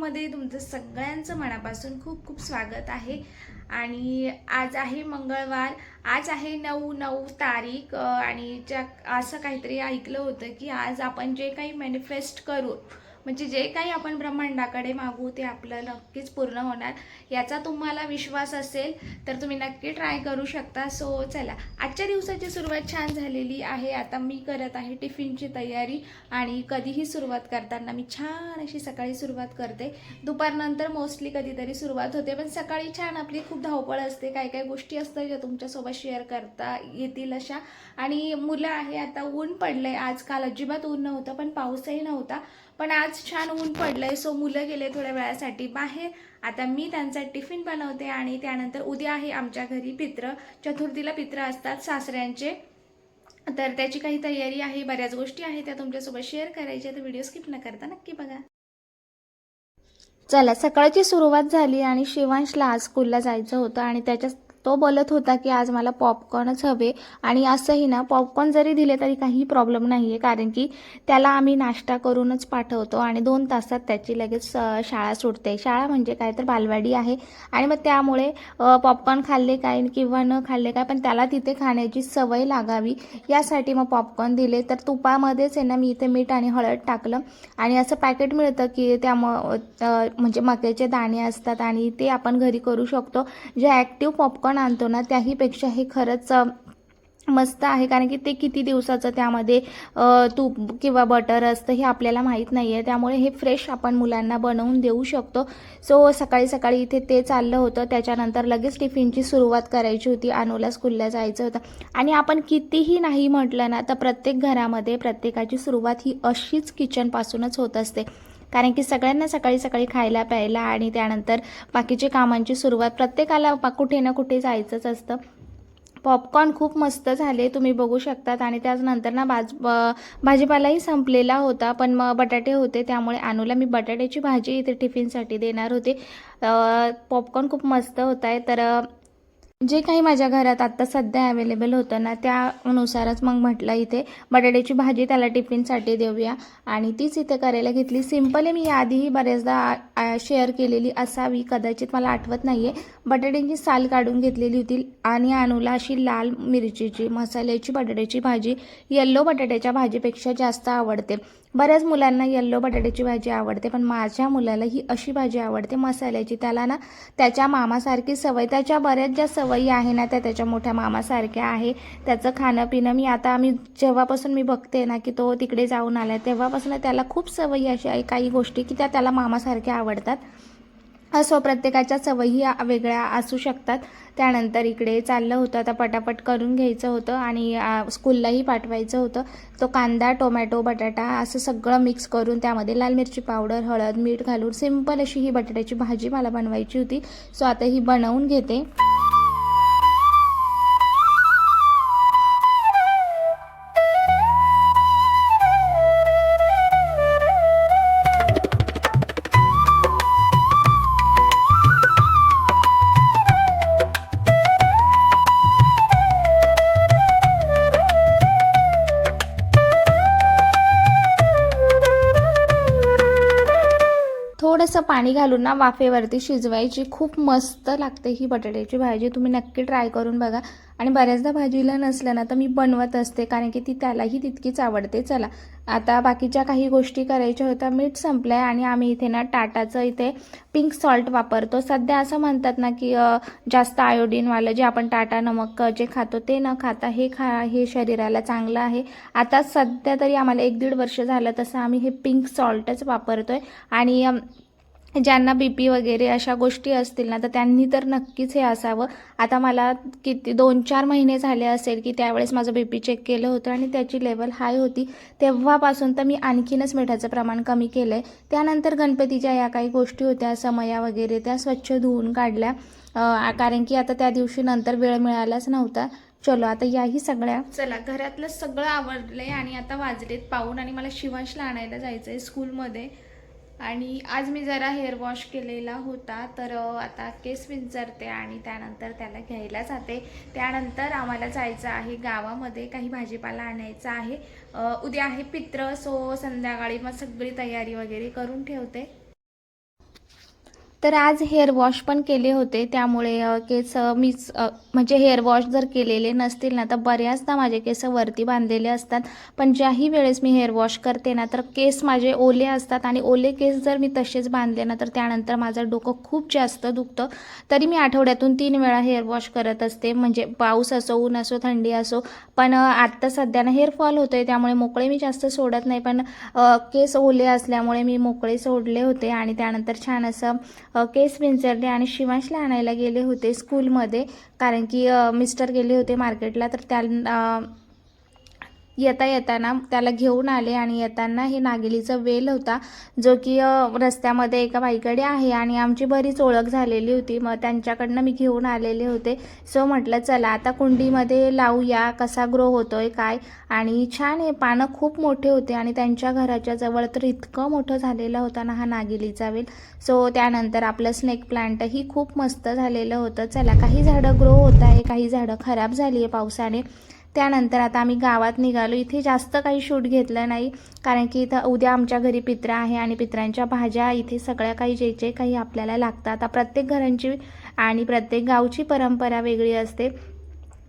ब्लॉगमध्ये तुमचं सगळ्यांचं मनापासून खूप खूप स्वागत आहे. आणि आज आहे मंगळवार. आज आहे नऊ नऊ तारीख आणि ज्या असं काहीतरी ऐकलं होतं की आज आपण जे काही मॅनिफेस्ट करू म्हणजे जे काही आपण ब्रह्मांडाकडे मागू ते आपलं नक्कीच पूर्ण होणार. याचा तुम्हाला विश्वास असेल तर तुम्ही नक्की ट्राय करू शकता. सो चला. आजच्या दिवसाची सुरुवात छान झालेली आहे. आता मी करत आहे टिफिनची तयारी आणि कधीही सुरुवात करताना मी छान अशी सकाळी सुरुवात करते. दुपारनंतर मोस्टली कधीतरी सुरुवात होते पण सकाळी छान आपली खूप धावपळ असते. काही काही गोष्टी असतात ज्या तुमच्यासोबत शेअर करता येतील अशा. आणि मुलं आहे आता ऊन पडलंय. आहे आजकाल अजिबात ऊन नव्हतं पण पाऊसही नव्हता. पण आज छान ऊन पडलंय सो मुलं गेले थोड्या वेळासाठी बाहेर. आता मी त्यांचा टिफिन बनवते आणि त्यानंतर उद्या आहे आमच्या घरी पित्र. चतुर्थीला पित्र असतात सासऱ्यांचे. तर त्याची काही तयारी आहे बऱ्याच गोष्टी आहेत त्या तुमच्यासोबत शेअर करायच्या तर व्हिडिओ स्किप न करता नक्की बघा. चला सकाळची सुरुवात झाली आणि शिवांशला आज स्कूलला जायचं होतं आणि त्याच्या तो बोलत होता की आज मला पॉपकॉर्नच हवे आणि असंही ना पॉपकॉर्न जरी दिले तरी काही प्रॉब्लेम नाही आहे कारण की त्याला आम्ही नाश्ता करूनच पाठवतो आणि दोन तासात त्याची लगेच शाळा सुटते. शाळा म्हणजे काय तर बालवाडी आहे. आणि मग त्यामुळे पॉपकॉर्न खाल्ले काय किंवा न खाल्ले काय पण त्याला तिथे खाण्याची सवय लागावी. यासाठी मग पॉपकॉर्न दिले. तर तुपामध्येच आहे ना मी इथे मीठ आणि हळद टाकलं. आणि असं पॅकेट मिळतं की त्या म्हणजे मक्याचे दाणे असतात आणि ते आपण घरी करू शकतो. जे ॲक्टिव्ह पॉपकॉर्न आपण आणतो ना त्याहीपेक्षा हे खरंच मस्त आहे. कारण की ते किती दिवसाचं त्यामध्ये तूप किंवा बटर असतं हे आपल्याला माहीत नाही आहे त्यामुळे हे फ्रेश आपण मुलांना बनवून देऊ शकतो. सो सकाळी सकाळी इथे ते चाललं होतं. त्याच्यानंतर लगेच टिफिनची सुरुवात करायची होती. अनुला स्कूलला जायचं होतं. आणि आपण कितीही नाही म्हटलं ना तर प्रत्येक घरामध्ये प्रत्येकाची सुरुवात ही अशीच किचनपासूनच होत असते. कारण की सगळ्यांना सकाळी सकाळी खायला प्यायला आणि त्यानंतर बाकीची कामांची सुरुवात प्रत्येकाला कुठे ना कुठे जायचंच असतं. पॉपकॉर्न खूप मस्त झाले तुम्ही बघू शकतात. आणि त्याचनंतर ना बाज भाजीपालाही संपलेला होता पण मग बटाटे होते त्यामुळे अनुला मी बटाट्याची भाजी इथे टिफिनसाठी देणार होते. पॉपकॉर्न खूप मस्त होत आहे तर जे काही माझ्या घरात आत्ता सध्या अवेलेबल होतं ना त्यानुसारच मग म्हटलं इथे बटाट्याची भाजी त्याला टिफिनसाठी देऊया. आणि तीच इथे करायला घेतली. सिंपल आहे मी याआधीही बऱ्याचदा शेअर केलेली असावी. कदाचित मला आठवत नाही आहे बटाट्यांची साल काढून घेतलेली होती. आणि आणूला अशी लाल मिरचीची मसाल्याची बटाट्याची भाजी येल्लो बटाट्याच्या भाजीपेक्षा जास्त आवडते. बऱ्याच मुलांना येल्लो बटाट्याची भाजी आवडते पण माझ्या मुलाला ही अशी भाजी आवडते मसाल्याची. त्याला ना त्याच्या मामासारखी सवय त्याच्या बऱ्याच ज्या सवयी आहे ना त्या त्याच्या मोठ्या मामासारख्या आहे. त्याचं खाणं पिणं मी आता आम्ही जेव्हापासून मी बघते ना की तो तिकडे जाऊन आला तेव्हापासून त्याला खूप सवयी अशी आहे काही गोष्टी की त्या त्याला मामासारख्या आवडतात. असो प्रत्येकाच्या सवयी वेगळ्या असू शकतात. त्यानंतर इकडे चाललं होतं आता पटापट करून घ्यायचं होतं आणि स्कूललाही पाठवायचं होतं. तो कांदा टोमॅटो बटाटा असं सगळं मिक्स करून त्यामध्ये लाल मिरची पावडर हळद मीठ घालून सिंपल अशी ही बटाट्याची भाजी मला बनवायची होती. सो आता ही बनवून घेते. पाणी घालून ना वाफेवरती शिजवायची. खूप मस्त लागते ही बटाट्याची भाजी. तुम्ही नक्की ट्राय करून बघा. आणि बऱ्याचदा भाजीला नसलं ना तर मी बनवत असते कारण की ती त्यालाही तितकीच आवडते. चला आता बाकीच्या काही गोष्टी करायच्या होत्या. मीठ संपलं आहे आणि आम्ही इथे ना टाटाचं इथे पिंक सॉल्ट वापरतो. सध्या असं म्हणतात ना की जास्त आयोडीनवालं जे आपण टाटा नमक जे खातो ते न खाता हे खा हे शरीराला चांगलं आहे. आता सध्या तरी आम्हाला एक दीड वर्ष झालं तसं आम्ही हे पिंक सॉल्टच वापरतोय. आणि ज्यांना बी पी वगैरे अशा गोष्टी असतील ना तर त्यांनी तर नक्कीच हे असावं. आता मला किती दोन चार महिने झाले असेल की त्यावेळेस माझं बी पी चेक केलं होतं आणि त्याची लेवल हाय होती. तेव्हापासून तर मी आणखीनच मिठाचं प्रमाण कमी केलं आहे त्यानंतर गणपतीच्या या काही गोष्टी होत्या समया वगैरे त्या स्वच्छ धुवून काढल्या. कारण की आता त्या दिवशी नंतर वेळ मिळालाच नव्हता. चलो आता याही सगळ्या चला घरातलं सगळं आवडलंय आणि आता वाजलेत पाहून आणि मला शिवांशला आणायला जायचं आहे स्कूलमध्ये आणि आज मी जरा हेअर वॉश केलेला होता तर आता केस विंचरते आणि त्यानंतर त्याला घ्यायला जाते. त्यानंतर आम्हाला जायचं आहे गावामध्ये काही भाजीपाला आणायचा आहे. उद्या आहे पित्र सो संध्याकाळी मग सगळी तयारी वगैरे करून ठेवते. तर आज हेअर वॉश पण केले होते. त्यामुळे केस मीच म्हणजे हेअर वॉश जर केलेले नसतील ना तर बऱ्याचदा माझे केस वरती बांधलेले असतात. पण ज्याही वेळेस मी हेअर वॉश करते ना तर केस माझे ओले असतात आणि ओले केस जर मी तसेच बांधले ना तर त्यानंतर माझं डोकं खूप जास्त दुखतं. तरी मी आठवड्यातून तीन वेळा हेअर वॉश करत असते. म्हणजे पाऊस असो ऊन असो थंडी असो. पण आत्ता सध्यानं हेअर फॉल होतं आहे त्यामुळे मोकळे मी जास्त सोडत नाही. पण केस ओले असल्यामुळे मी मोकळे सोडले होते. आणि त्यानंतर छान असं केस विंचरले आणि शिवांशला आणायला गेले होते स्कूलमध्ये कारण की मिस्टर गेले होते मार्केटला तर त्या येता येताना त्याला घेऊन आले आणि येताना हे नागिलीचा वेल होता जो की रस्त्यामध्ये एका बाईकडे आहे आणि आमची बरीच ओळख झालेली होती. मग त्यांच्याकडनं मी घेऊन आलेले होते. सो म्हटलं चला आता कुंडीमध्ये लावूया कसा ग्रो होतोय काय? आणि छान हे पानं खूप मोठे होते आणि त्यांच्या घराच्या जवळ तर इतकं मोठं झालेलं होता ना हा नागिलीचा वेल. सो त्यानंतर आपलं स्नेक प्लांटही खूप मस्त झालेलं होतं. चला काही झाडं ग्रो होत आहे काही झाडं खराब झाली आहे पावसाने. त्यानंतर आता आम्ही गावात निघालो. इथे जास्त काही शूट घेतलं नाही कारण की इथं उद्या आमच्या घरी पित्रा आहे आणि पित्रांच्या भाज्या इथे सगळ्या काही जे जे काही आपल्याला लागतात आता प्रत्येक घरांची आणि प्रत्येक गावची परंपरा वेगळी असते.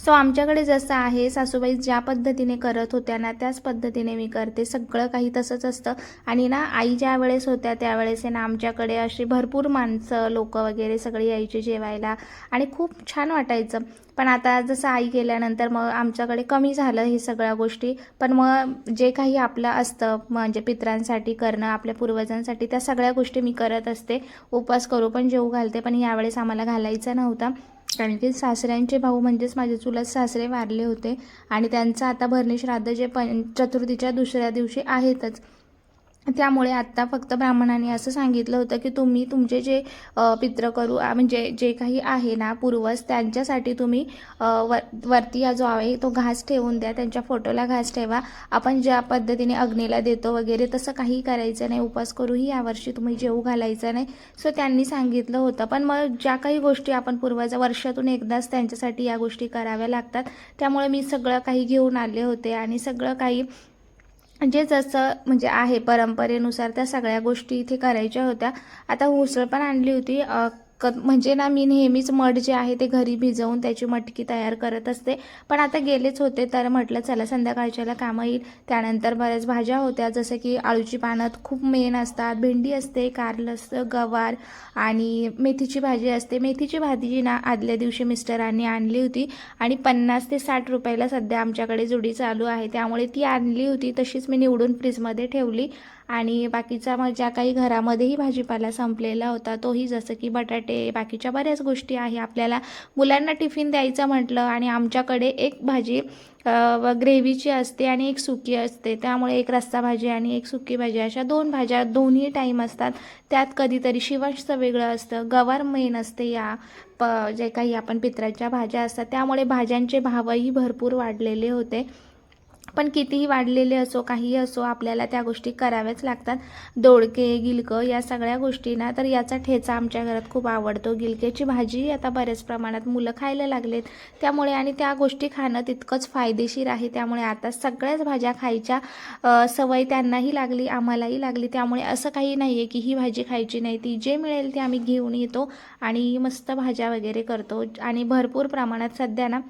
सो आमच्याकडे जसं आहे सासूबाई ज्या पद्धतीने करत होत्या ना त्याच पद्धतीने मी करते. सगळं काही तसंच असतं. आणि ना आई ज्या वेळेस होत्या त्यावेळेस आहे ना आमच्याकडे अशी भरपूर माणसं लोक वगैरे सगळी यायची जेवायला. आणि खूप छान वाटायचं. पण आता जसं आई गेल्यानंतर मग आमच्याकडे कमी झालं हे सगळ्या गोष्टी. पण मग जे काही आपलं असतं म्हणजे पित्रांसाठी करणं आपल्या पूर्वजांसाठी त्या सगळ्या गोष्टी मी करत असते. उपवास करू पण जेवू घालते पण यावेळेस आम्हाला घालायचा नव्हता. कारण की सासऱ्यांचे भाऊ म्हणजेच माझे चुलत सासरे वारले होते. आणि त्यांचं आता भरणी श्राद्ध जे पण चतुर्थीच्या दुसऱ्या दिवशी आहेतच. त्यामुळे आत्ता फक्त ब्राह्मणांनी असं सांगितलं होतं की तुम्ही तुमचे जे पित्रकरू करू म्हणजे जे काही आहे ना पूर्वज त्यांच्यासाठी तुम्ही वर वरती हा जो आहे तो घास ठेवून द्या त्यांच्या फोटोला घास ठेवा. आपण ज्या पद्धतीने अग्नीला देतो वगैरे तसं काही करायचं नाही. उपास करूही यावर्षी तुम्ही जेवू घालायचं नाही. सो त्यांनी सांगितलं होतं. पण मग ज्या काही गोष्टी आपण पूर्वज वर्षातून एकदाच त्यांच्यासाठी या गोष्टी कराव्या लागतात. त्यामुळे मी सगळं काही घेऊन आले होते आणि सगळं काही जे जसं म्हणजे आहे परंपरेनुसार त्या सगळ्या गोष्टी इथे करायच्या होत्या. आता उसळ पण आणली होती क म्हणजे ना मी नेहमीच मठ जे आहे ते घरी भिजवून त्याची मटकी तयार करत असते. पण आता गेलेच होते तर म्हटलं चला संध्याकाळच्याला कामं येईल. त्यानंतर बऱ्याच भाज्या होत्या जसं की आळूची पानं खूप मेन असतात. भेंडी असते कारलं असतं गवार आणि मेथीची भाजी असते. मेथीची भाजी ना आदल्या दिवशी मिस्टरांनी आणली होती आणि पन्नास ते साठ रुपयाला सध्या आमच्याकडे जुडी चालू आहे. त्यामुळे ती आणली होती तशीच मी निवडून फ्रीजमध्ये ठेवली. आणि बाकीचा मग ज्या काही घरामध्येही भाजीपाला संपलेला होता तोही जसं की बटाटे बाकीच्या बऱ्याच गोष्टी आहे. आपल्याला मुलांना टिफिन द्यायचं म्हटलं आणि आमच्याकडे एक भाजी ग्रेव्हीची असते आणि एक सुकी असते. त्यामुळे एक रस्सा भाजी आणि एक सुकी भाजी अशा दोन भाज्या दोन्ही टाईम असतात. त्यात कधीतरी शिवांशचं वेगळं असतं गवार मेन असते या प जे काही आपण पित्राच्या भाज्या असतात. त्यामुळे भाज्यांचे भावही भरपूर वाढलेले होते. पण कितीही वाढलेले असो काहीही असो आपल्याला त्या गोष्टी कराव्याच लागतात. दोडके गिलकं या सगळ्या गोष्टींना तर याचा ठेचा आमच्या घरात खूप आवडतो. गिलकेची भाजी आता बऱ्याच प्रमाणात मुलं खायला लागलेत. त्यामुळे आणि त्या गोष्टी खाणं तितकंच फायदेशीर आहे. त्यामुळे आता सगळ्याच भाज्या खायच्या सवय त्यांनाही लागली आम्हालाही लागली. त्यामुळे असं काही नाही आहे की ही भाजी खायची नाही. ती जे मिळेल ते आम्ही घेऊन येतो आणि मस्त भाज्या वगैरे करतो. आणि भरपूर प्रमाणात सध्या ना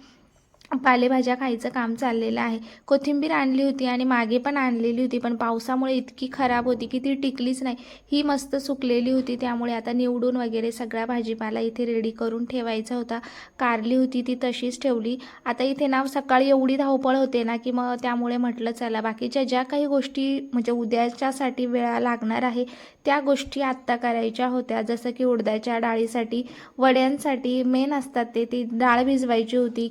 पालेभाज्या खायचं काम चाललेलं आहे. कोथिंबीर आणली होती आणि मागे पण आणलेली होती पण पावसामुळे इतकी खराब होती की ती टिकलीच नाही. ही मस्त सुकलेली होती त्यामुळे आता निवडून वगैरे सगळा भाजीपाला इथे रेडी करून ठेवायचा होता. कारली होती ती तशीच ठेवली. आता इथे ना सकाळी एवढी धावपळ होते ना की मग त्यामुळे म्हटलं चला बाकीच्या ज्या काही गोष्टी म्हणजे उद्याच्यासाठी वेळा लागणार आहे त्या गोष्टी आत्ता करायच्या होत्या. जसं की उडदाच्या डाळीसाठी वड्यांसाठी मेन असतात ते. ती डाळ भिजवायची होती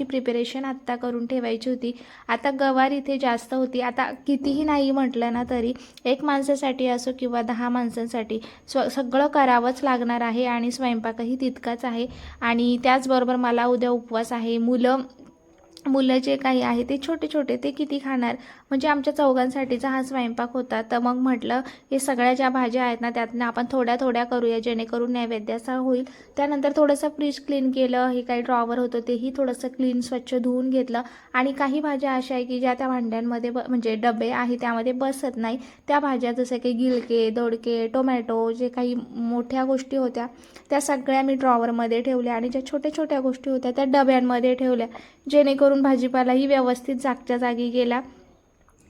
खिरीसाठीची प्रिपरेशन आत्ता करून ठेवायची होती. आता गवार इथे जास्त होती. आता कितीही नाही म्हटलं ना तरी एक माणसासाठी असो किंवा दहा माणसांसाठी स्व सगळं करावंच लागणार आहे आणि स्वयंपाकही तितकाच आहे. आणि त्याचबरोबर मला उद्या उपवास आहे. मुलं मुलं जे काही आहे ते छोटे छोटे ते किती खाणार? म्हणजे आमच्या चौघांसाठीचा हा स्वयंपाक होता. तर मग म्हटलं हे सगळ्या ज्या भाज्या आहेत ना त्यातनं आपण थोड्या थोड्या करूया जेणेकरून नैवेद्याचा होईल. त्यानंतर थोडंसं फ्रीज क्लीन केलं हे काही ड्रॉवर होतं तेही थोडंसं क्लीन स्वच्छ धुवून घेतलं. आणि काही भाज्या अशा आहे की ज्या त्या भांड्यांमध्ये ब म्हणजे डबे आहे त्यामध्ये बसत नाही. त्या भाज्या जसं की गिलके दोडके टोमॅटो जे काही मोठ्या गोष्टी होत्या त्या सगळ्या मी ड्रॉवरमध्ये ठेवल्या. आणि ज्या छोट्या छोट्या गोष्टी होत्या त्या डब्यांमध्ये ठेवल्या. जेणेकरून भाजीपालाही व्यवस्थित जागच्या जागी गेला.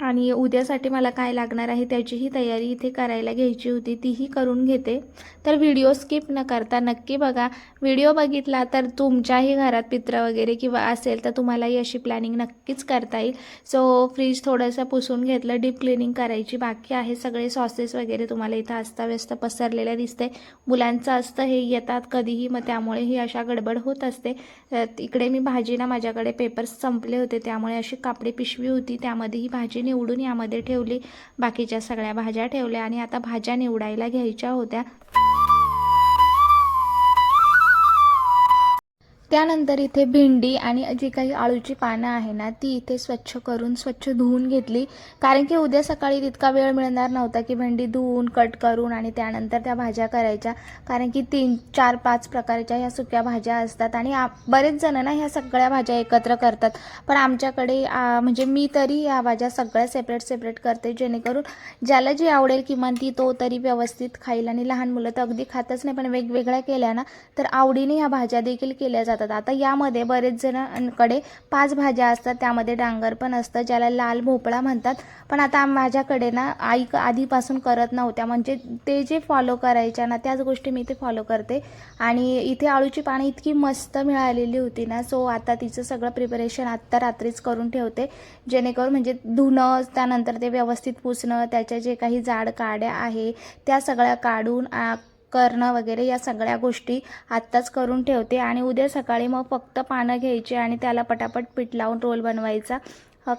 आणि उद्यासाठी मला काय लागणार आहे त्याचीही तयारी इथे करायला घ्यायची होती तीही करून घेते. तर व्हिडिओ स्किप न करता नक्की बघा. व्हिडिओ बघितला तर तुमच्याही घरात पित्र वगैरे किंवा असेल तर तुम्हालाही अशी प्लॅनिंग नक्कीच करता येईल. सो फ्रीज थोडंसं पुसून घेतलं डीप क्लिनिंग करायची बाकी आहे. सगळे सॉसेस वगैरे तुम्हाला इथं अस्ताव्यस्त पसरलेल्या दिसते मुलांचं असतं हे येतात कधीही मग त्यामुळे ही अशा गडबड होत असते. इकडे मी भाजीना माझ्याकडे पेपर्स संपले होते त्यामुळे अशी कापडी पिशवी होती त्यामध्ये ही भाजी निवडून यामध्ये ठेवली. बाकीच्या सगळ्या भाज्या ठेवल्या आणि आता भाज्या निवडायला घ्यायच्या होत्या. त्यानंतर इथे भेंडी आणि जी काही आळूची पानं आहे ना ती इथे स्वच्छ करून स्वच्छ धुवून घेतली. कारण की उद्या सकाळी तितका वेळ मिळणार नव्हता की भेंडी धुवून कट करून आणि त्यानंतर त्या भाज्या करायच्या. कारण की तीन चार पाच प्रकारच्या ह्या सुक्या भाज्या असतात आणि आ- बरेच जण ना ह्या सगळ्या भाज्या एकत्र करतात. पण आमच्याकडे आ, म्हणजे मी तरी या भाज्या सगळ्या सेपरेट सेपरेट करते. जेणेकरून ज्याला जी आवडेल किमान ती तो तरी व्यवस्थित खाईल आणि लहान मुलं तर अगदी खातच नाही पण वेगवेगळ्या केल्या ना तर आवडीने ह्या भाज्या देखील केल्या जातात. आता यामध्ये बरेच जणांकडे पाच भाज्या असतात त्यामध्ये डांगर पण असतं ज्याला लाल भोपळा म्हणतात. पण आता माझ्याकडे ना आई क- आधीपासून करत नव्हत्या. म्हणजे ते जे फॉलो करायच्या ना त्याच गोष्टी मी ते फॉलो करते. आणि इथे आळूची पानं इतकी मस्त मिळालेली होती ना सो आता तिचं सगळं प्रिपरेशन आत्ता रात्रीच करून ठेवते. जेणेकरून म्हणजे धुणं त्यानंतर ते व्यवस्थित पुसणं त्याच्या जे काही जाड काड्या आहे त्या सगळ्या काढून आ, करणं वगैरे या सगळ्या गोष्टी आत्ताच करून ठेवते. आणि उद्या सकाळी मग फक्त पानं घ्यायची आणि त्याला पटापट पीठ लावून रोल बनवायचा.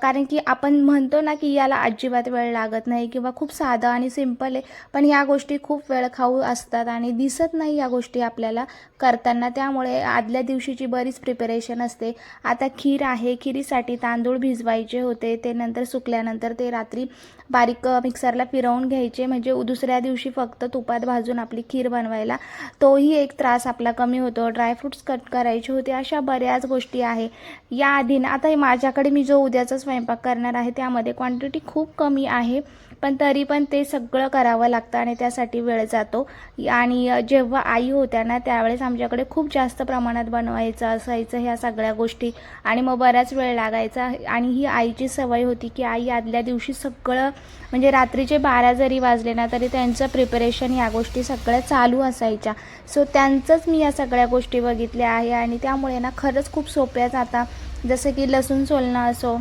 कारण की आपण म्हणतो ना की याला अजिबात वेळ लागत नाही किंवा खूप साधं आणि सिंपल आहे. पण या गोष्टी खूप वेळ खाऊ असतात आणि दिसत नाही या गोष्टी आपल्याला करताना. त्यामुळे आदल्या दिवशीची बरीच प्रिपरेशन असते. आता खीर आहे. खिरीसाठी तांदूळ भिजवायचे होते. ते नंतर सुकल्यानंतर ते रात्री बारीक मिक्सरला फिरवून घ्यायचे. म्हणजे दुसऱ्या दिवशी फक्त तुपात भाजून आपली खीर बनवायला. तोही एक त्रास आपला कमी होतो. ड्रायफ्रूट्स कट करायचे होते. अशा बऱ्याच गोष्टी आहे. याआधी ना आता हे माझ्याकडे मी जो उद्याचा स्वयंपाक करणार आहे त्यामध्ये क्वांटिटी खूप कमी आहे. पण तरी पण ते सगळं करावं लागतं आणि त्यासाठी वेळ जातो. आणि जेव्हा आई होत्या ना त्यावेळेस आमच्याकडे खूप जास्त प्रमाणात बनवायचं असायचं ह्या सगळ्या गोष्टी. आणि मग बराच वेळ लागायचा. आणि ही आईची सवय होती की आई आदल्या दिवशी सगळं म्हणजे रात्रीचे बारा जरी वाजले ना तरी त्यांचं प्रिपरेशन या गोष्टी सगळ्या चालू असायच्या. सो त्यांचंच मी या सगळ्या गोष्टी बघितल्या आहे आणि त्यामुळे ना खरंच खूप सोप्या जाता. जसं की लसूण सोलणं असो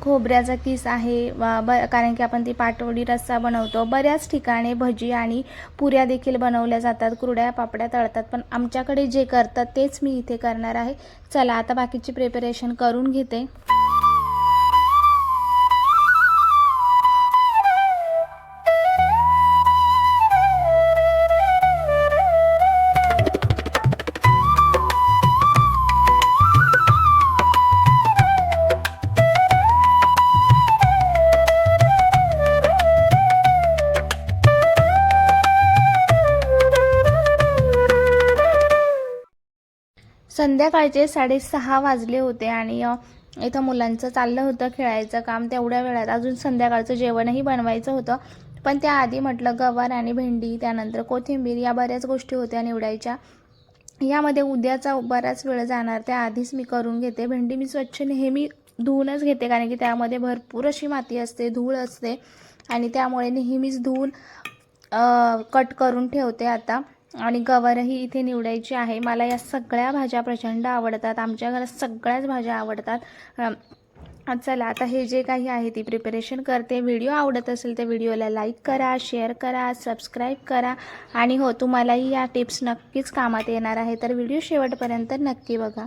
खोबऱ्याचा किस आहे वा- ब कारण की आपण ती पाटवडी रस्सा बनवतो. बऱ्याच ठिकाणी भजी आणि पुऱ्या देखील बनवल्या जातात. कुरड्या पापड्या तळतात. पण आमच्याकडे जे करतात तेच मी इथे करणार आहे. चला आता बाकीची प्रिपरेशन करून घेते. संध्याकाळचे साडेसहा वाजले होते आणि इथं मुलांचं चाललं होतं खेळायचं काम. तेवढ्या वेळात अजून संध्याकाळचं जेवणही बनवायचं होतं. पण त्याआधी म्हटलं गवार आणि भेंडी त्यानंतर कोथिंबीर या बऱ्याच गोष्टी होत्या निवडायच्या. यामध्ये उद्याचा बराच वेळ जाणार त्याआधीच मी करून घेते. भेंडी मी स्वच्छ नेहमी धुवूनच घेते कारण की त्यामध्ये भरपूर अशी माती असते धूळ असते. आणि त्यामुळे नेहमीच धुवून कट करून ठेवते आता. आणि गवारही इथे निवडायची आहे. मला या सगळ्या भाज्या प्रचंड आवडतात. आमच्या घरात सगळ्याच भाज्या आवडतात. चला आता हे जे काही आहे ती प्रिपरेशन करते. व्हिडिओ आवडत असेल तर व्हिडिओला लाईक करा शेअर करा सबस्क्राईब करा. आणि हो तुम्हालाही या टिप्स नक्कीच कामात येणार आहे. तर व्हिडिओ शेवटपर्यंत नक्की बघा.